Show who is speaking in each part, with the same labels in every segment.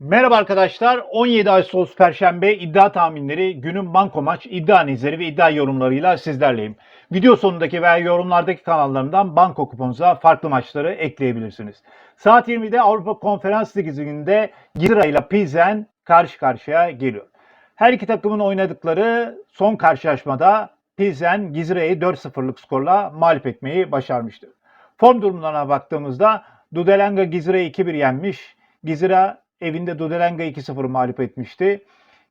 Speaker 1: Merhaba arkadaşlar. 17 Ağustos Perşembe iddia tahminleri, günün banko maç, iddia analizleri ve iddia yorumlarıyla sizlerleyim. Video sonundaki veya yorumlardaki kanallarından banko kuponunuza farklı maçları ekleyebilirsiniz. Saat 20'de Avrupa Konferans Ligi'nde Gira ile Pilsen karşı karşıya geliyor. Her iki takımın oynadıkları son karşılaşmada Pilsen Gizre'yi 4-0'lık skorla mağlup etmeyi başarmıştı. Form durumlarına baktığımızda Dudelenga Gizre'yi 2-1 yenmiş. Gizre evinde Dudelenga 2-0 mağlup etmişti.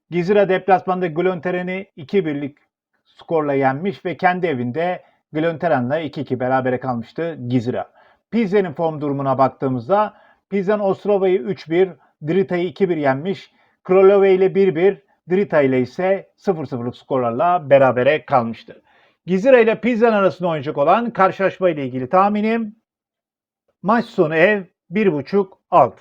Speaker 1: Gizre deplasmanda Glönteren'i 2-1'lik skorla yenmiş ve kendi evinde Glönteren'le 2-2 berabere kalmıştı Gizre. Pilsen'in form durumuna baktığımızda Pilsen Ostrova'yı 3-1, Drita'yı 2-1 yenmiş. Krolove ile 1-1, Drita ile ise 0-0'lık skorlarla berabere kalmıştı. Gizre ile Pilsen arasında oynayacak olan karşılaşma ile ilgili tahminim maç sonu ev 1.5 alt.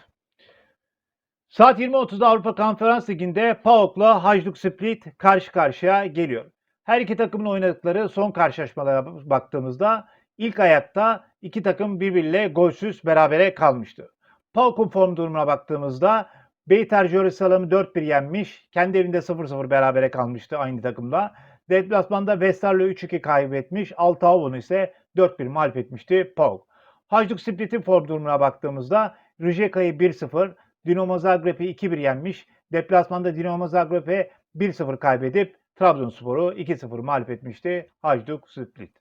Speaker 1: Saat 20.30'da Avrupa Konferans Ligi'nde PAOK'la Hajduk Split karşı karşıya geliyor. Her iki takımın oynadıkları son karşılaşmalara baktığımızda ilk ayakta iki takım birbiriyle golsüz berabere kalmıştı. PAOK'un form durumuna baktığımızda Beyter Jerusalem'i 4-1 yenmiş. Kendi evinde 0-0 berabere kalmıştı aynı takımla. Deplasmanda Westerlo 3-2 kaybetmiş. Altavon'u ise 4-1 mağlup etmişti PAOK. Hajduk Split'in form durumuna baktığımızda Rijeka'yı 1-0, Dinamo Zagreb'i 2-1 yenmiş. Deplasmanda Dinamo Zagreb'e 1-0 kaybedip Trabzonspor'u 2-0 mağlup etmişti Hajduk Split.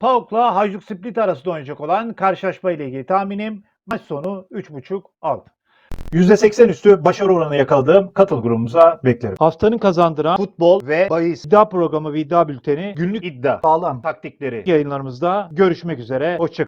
Speaker 1: PAOK'la Hajduk Split arasında oynayacak olan karşılaşma ile ilgili tahminim maç sonu 3.5 alt. %80 üstü başarı oranı yakaladığım katıl grubumuza beklerim. Haftanın kazandıran futbol ve bahis iddia programı ve iddia bülteni günlük iddia sağlam taktikleri yayınlarımızda görüşmek üzere. Hoşçakalın.